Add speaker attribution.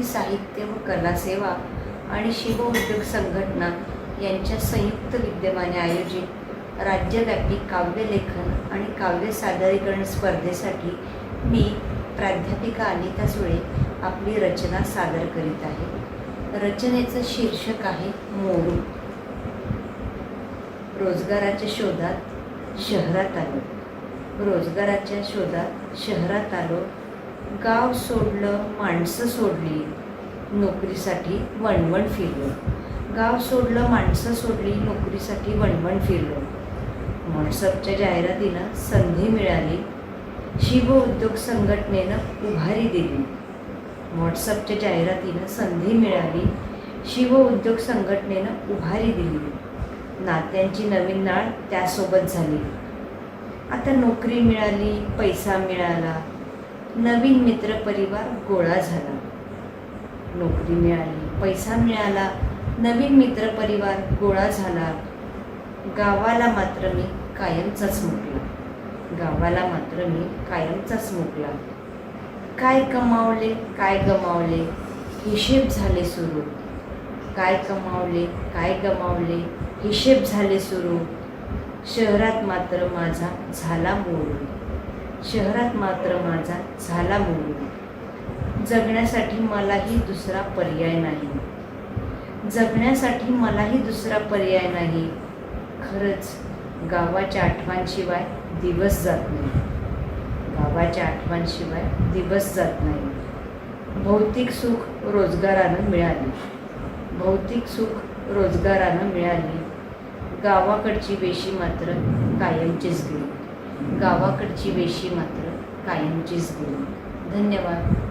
Speaker 1: मराठी साहित्य व कला सेवा आणि शिव उद्योग संघटना यांच्या संयुक्त विद्यमाने आयोजित राज्यव्यापी काव्यलेखन आणि काव्य सादरीकरण स्पर्धेसाठी मी प्राध्यापिका अनिता सुळे आपली रचना सादर करीत आहे. रचनेचं शीर्षक आहे मोरू. रोजगाराच्या शोधात शहरात आलो. रोजगाराच्या शोधात शहरात आलो गाव सोडलं माणसं सोडली नोकरीसाठी वणवण फिरलो. गाव सोडलं माणसं सोडली नोकरीसाठी वणवण फिरलो. व्हॉट्सअपच्या जाहिरातीनं संधी मिळाली. शिव उद्योग संघटनेनं उभारी दिली. व्हॉट्सअपच्या जाहिरातीनं संधी मिळाली. शिव उद्योग संघटनेनं उभारी दिली. नात्यांची नवीन नाळ त्यासोबत झाली. आता नोकरी मिळाली पैसा मिळाला नवीन मित्रपरिवार गोळा झाला. नोकरी मिळाली पैसा मिळाला. नवीन मित्रपरिवार गोळा झाला. गावाला मात्र मी कायमचाच मुकला. गावाला मात्र मी कायमचाच मुकला. काय कमावले काय गमावले? हिशेब झाले सुरू. काय कमावले काय गमावले? हिशेब झाले सुरू. शहरात मात्र माझा झाला मोडून. शहरात मात्र माझा झाला मुलगा. जगण्यासाठी मलाही दुसरा पर्याय नाही. जगण्यासाठी मलाही दुसरा पर्याय नाही. खरंच गावाच्या आठवणशिवाय दिवस जात नाही. गावाच्या आठवणशिवाय दिवस जात नाही. भौतिक सुख रोजगारानं मिळाली. भौतिक सुख रोजगारानं मिळाली. गावाकडची वेशी मात्र कायमचीच गेली. गावाकडची वेशी मात्र कायमचीच गेली धन्यवाद.